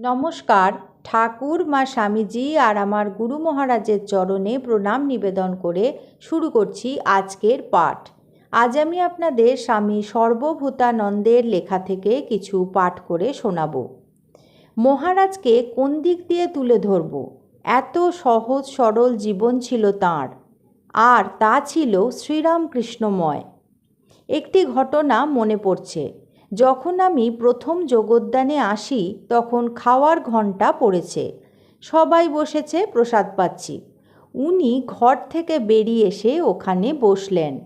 নমস্কার। ঠাকুর, মা স্বামীজি আর আমার গুরু মহারাজের চরণে প্রণাম নিবেদন করে শুরু করছি আজকের পাঠ। আজ আমি আপনাদের স্বামী সর্বভূতানন্দের লেখা থেকে কিছু পাঠ করে শোনাব। মহারাজকে কোন দিক দিয়ে তুলে ধরব? এত সহজ সরল জীবন ছিল তাঁর। আর তা ছিল শ্রীরামকৃষ্ণময়। একটি ঘটনা মনে পড়ছে। যখন আমি প্রথম যোগোদ্যানে আসি, তখন খাওয়ার ঘণ্টা পড়েছে। সবাই বসেছে, প্রসাদ পাচ্ছি। উনি ঘর থেকে বেরিয়ে এসে ওখানে বসলেন।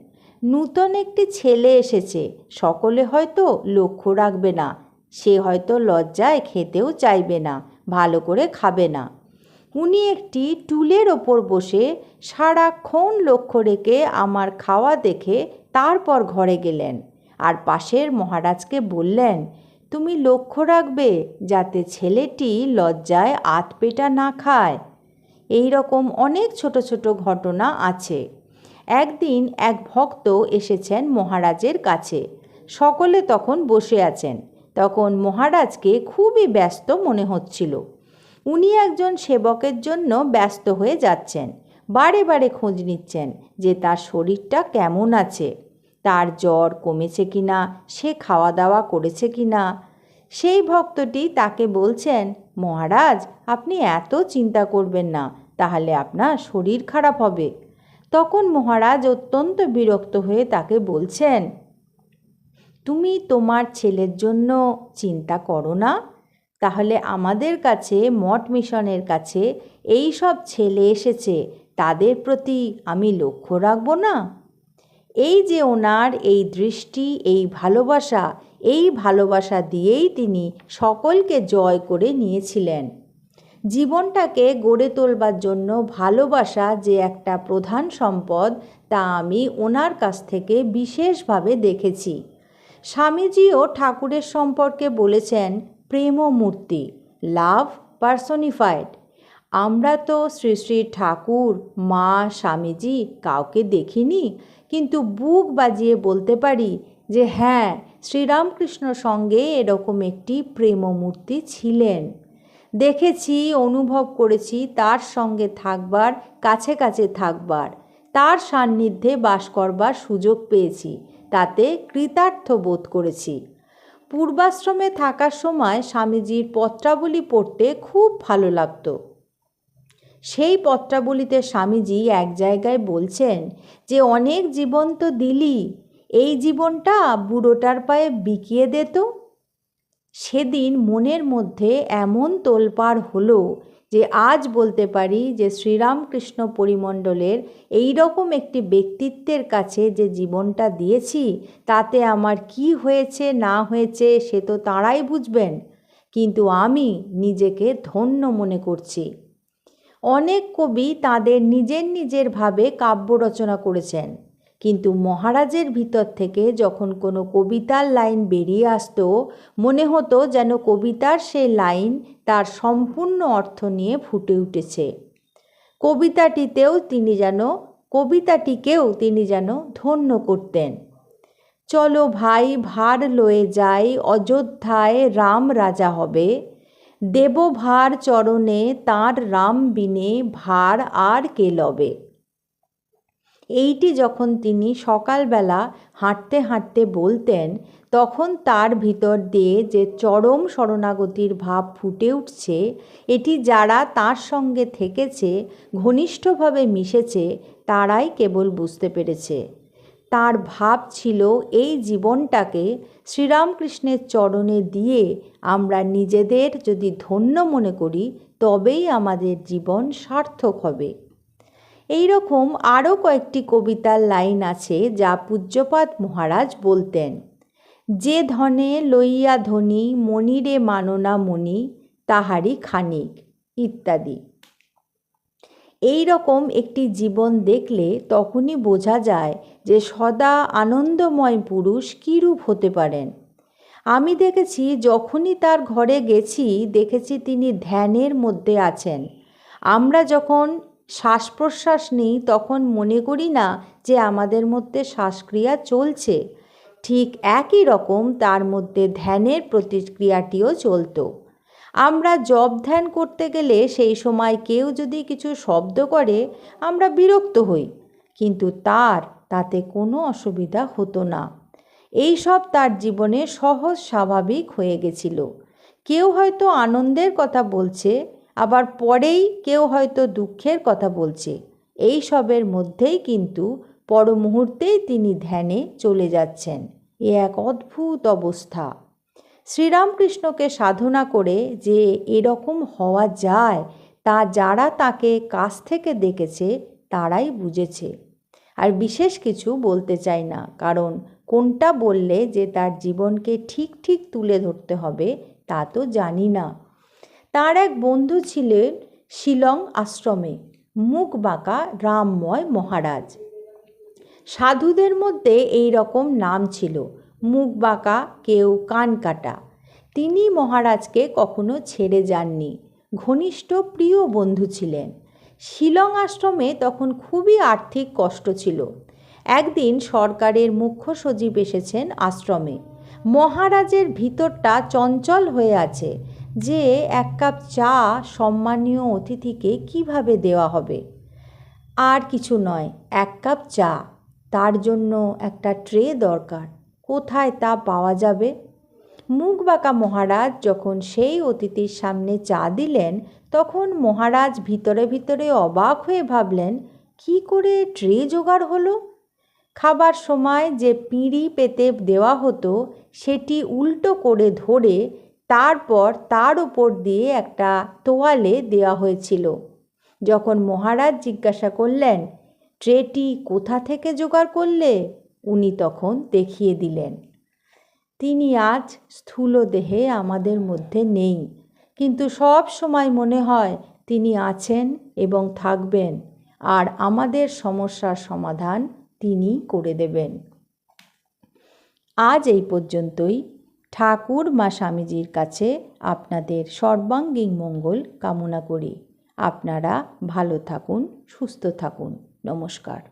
নূতন একটি ছেলে এসেছে। সকলে হয়তো লক্ষ্য রাখবে না। সে হয়তো লজ্জায় খেতেও চাইবে না, ভালো করে খাবে না। উনি একটি টুলের ওপর বসে সারাক্ষণ লক্ষ্য রেখে আমার খাওয়া দেখে তারপর ঘরে গেলেন। আর পাশের মহারাজকে বললেন, তুমি লক্ষ্য রাখবে যাতে ছেলেটি লজ্জায় আতপেটা না খায়। এই রকম অনেক ছোট ছোট ঘটনা আছে। একদিন এক ভক্ত এসেছেন মহারাজের কাছে। সকলে তখন বসে আছেন। তখন মহারাজকে খুবই ব্যস্ত মনে হচ্ছিল। উনি একজন সেবকের জন্য ব্যস্ত হয়ে যাচ্ছেন। বারে বারে খোঁজ নিচ্ছেন যে তার শরীরটা কেমন আছে। তার জ্বর কমেছে কি না সে খাওয়া দাওয়া করেছে কি না সেই ভক্তটি তাকে বলছেন, মহারাজ, আপনি এত চিন্তা করবেন না, তাহলে আপনার শরীর খারাপ হবে। তখন মহারাজ অত্যন্ত বিরক্ত হয়ে তাকে বলছেন, তুমি তোমার ছেলের জন্য চিন্তা করো না। তাহলে আমাদের কাছে, মঠ মিশনের কাছে, এই সব ছেলে এসেছে। তাদের প্রতি আমি লক্ষ্য রাখব না? এই যে ওনার এই দৃষ্টি, এই ভালোবাসা এই ভালোবাসা দিয়েই তিনি সকলকে জয় করে নিয়েছিলেন। জীবনটাকে গড়ে তোলবার জন্য ভালোবাসা যে একটা প্রধান সম্পদ, তা আমি ওনার কাছ থেকে বিশেষভাবে দেখেছি। স্বামীজিও ঠাকুরের সম্পর্কে বলেছেন, প্রেমমূর্তি, লাভ পার্সনিফাইড। আমরা তো শ্রী শ্রী ঠাকুর, মা, স্বামীজি কাউকে দেখিনি, কিন্তু বুক বাজিয়ে বলতে পারি যে হ্যাঁ শ্রীরামকৃষ্ণ সঙ্গে এরকম একটি প্রেমমূর্তি ছিলেন। দেখেছি, অনুভব করেছি তার সঙ্গে থাকবার, কাছে কাছে থাকবার, তার সান্নিধ্যে বাস করবার সুযোগ পেয়েছি, তাতে কৃতার্থ বোধ করেছি। পূর্বাশ্রমে থাকার সময় স্বামীজির পত্রাবলী পড়তে খুব ভালো লাগতো। সেই পত্রাবলিতে স্বামীজি এক জায়গায় বলছেন যে, অনেক জীবন তো দিলি, এই জীবনটা বুড়োটার পায়ে বিকিয়ে দে তো। সেদিন মনের মধ্যে এমন তোলপাড় হলো যে, আজ বলতে পারি যে, শ্রীরামকৃষ্ণ পরিমণ্ডলের এই রকম একটি ব্যক্তিত্বের কাছে যে জীবনটা দিয়েছি, তাতে আমার কি হয়েছে, না হয়েছে, সে তো তাঁরাই বুঝবেন। কিন্তু আমি নিজেকে ধন্য মনে করছি। অনেক কবি তাদের নিজের নিজের ভাবে কাব্য রচনা করেছেন। কিন্তু মহারাজের ভিতর থেকে যখন কোনো কবিতার লাইন বেরিয়ে আসতো, মনে হতো যেন কবিতার সেই লাইন তার সম্পূর্ণ অর্থ নিয়ে ফুটে উঠেছে। কবিতাটিতেও তিনি যেন, কবিতাটিকেও তিনি যেন ধন্য করতেন। চলো ভাই, ভার লয়ে যাই, অযোধ্যায় রাম রাজা হবে দেব ভার চরণে তাঁর রাম বিনে ভার আর কে লবে? এইটি যখন তিনি সকালবেলা হাঁটতে হাঁটতে বলতেন, তখন তার ভিতর দিয়ে যে চরম শরণাগতির ভাব ফুটে উঠছে, এটি যারা তার সঙ্গে থেকেছে, ঘনিষ্ঠভাবে মিশেছে, তারাই কেবল বুঝতে পেরেছে। তার ভাব ছিল এই জীবনটাকে শ্রীরামকৃষ্ণের চরণে দিয়ে আমরা নিজেদের যদি ধন্য মনে করি, তবেই আমাদের জীবন সার্থক হবে। এই রকম আরও কয়েকটি কবিতার লাইন আছে যা পূজ্যপাত মহারাজ বলতেন, যে ধনে লইয়া ধনী মণিরে মাননা মণি তাহারি খানিক, ইত্যাদি। এই রকম একটি জীবন দেখলে তখনই বোঝা যায় যে সদা আনন্দময় পুরুষ কীরূপ হতে পারেন। আমি দেখেছি যখনই তার ঘরে গেছি, দেখেছি তিনি ধ্যানের মধ্যে আছেন। আমরা যখন শ্বাস প্রশ্বাস নিই, তখন মনে করি না যে আমাদের মধ্যে শ্বাসক্রিয়া চলছে। ঠিক একই রকম তার মধ্যে ধ্যানের প্রতিক্রিয়াটিও চলতো। আমরা জপ ধ্যান করতে গেলে সেই সময় কেউ যদি কিছু শব্দ করে, আমরা বিরক্ত হই। কিন্তু তার, তাতে কোনো অসুবিধা হতো না। এই সব তার জীবনে সহজ স্বাভাবিক হয়ে গেছিল। কেউ হয়তো আনন্দের কথা বলছে, আবার পরেই কেউ হয়তো দুঃখের কথা বলছে। এই সবের মধ্যেই কিন্তু পর মুহূর্তেই তিনি ধ্যানে চলে যাচ্ছেন। এ এক অদ্ভুত অবস্থা। শ্রীরামকৃষ্ণকে সাধনা করে যে এরকম হওয়া যায়, তা যারা তাকে কাছ থেকে দেখেছে, তারাই বুঝেছে। আর বিশেষ কিছু বলতে চাই না, কারণ কোনটা বললে যে তার জীবনকে ঠিক ঠিক তুলে ধরতে হবে, তা তো জানি না। তার এক বন্ধু ছিলেন শিলং আশ্রমে, মুখ বাঁকা রামময় মহারাজ। সাধুদের মধ্যে এই রকম নাম ছিল। মুখ বাঁকা, কেউ কান কাটা। তিনি মহারাজকে কখনো ছেড়ে যাননি। ঘনিষ্ঠ প্রিয় বন্ধু ছিলেন। শিলং আশ্রমে তখন খুবই আর্থিক কষ্ট ছিল। একদিন সরকারের মুখ্য সচিব এসেছেন আশ্রমে। মহারাজের ভিতরটা চঞ্চল হয়ে আছে যে এক কাপ চা সম্মানীয় অতিথিকে কীভাবে দেওয়া হবে? আর কিছু নয়, এক কাপ চা। তার জন্য একটা ট্রে দরকার। কোথায় তা পাওয়া যাবে? মুখ বাঁকা মহারাজ যখন সেই অতিথির সামনে চা দিলেন, তখন মহারাজ ভিতরে ভিতরে অবাক হয়ে ভাবলেন, কি করে ট্রে জোগাড় হলো? খাবার সময় যে পিঁড়ি পেতে দেওয়া হতো, সেটি উল্টো করে ধরে তারপর তার উপর দিয়ে একটা তোয়ালে দেওয়া হয়েছিল। যখন মহারাজ জিজ্ঞাসা করলেন, ট্রেটি কোথা থেকে জোগাড় করলে? উনি তখন দেখিয়ে দিলেন। তিনি আজ স্থূল দেহে আমাদের মধ্যে নেই, কিন্তু সব সময় মনে হয় তিনি আছেন এবং থাকবেন, আর আমাদের সমস্যার সমাধান তিনি করে দেবেন। আজ এই পর্যন্তই। ঠাকুর মা স্বামীজির কাছে আপনাদের সর্বাঙ্গীন মঙ্গল কামনা করি। আপনারা ভালো থাকুন, সুস্থ থাকুন। নমস্কার।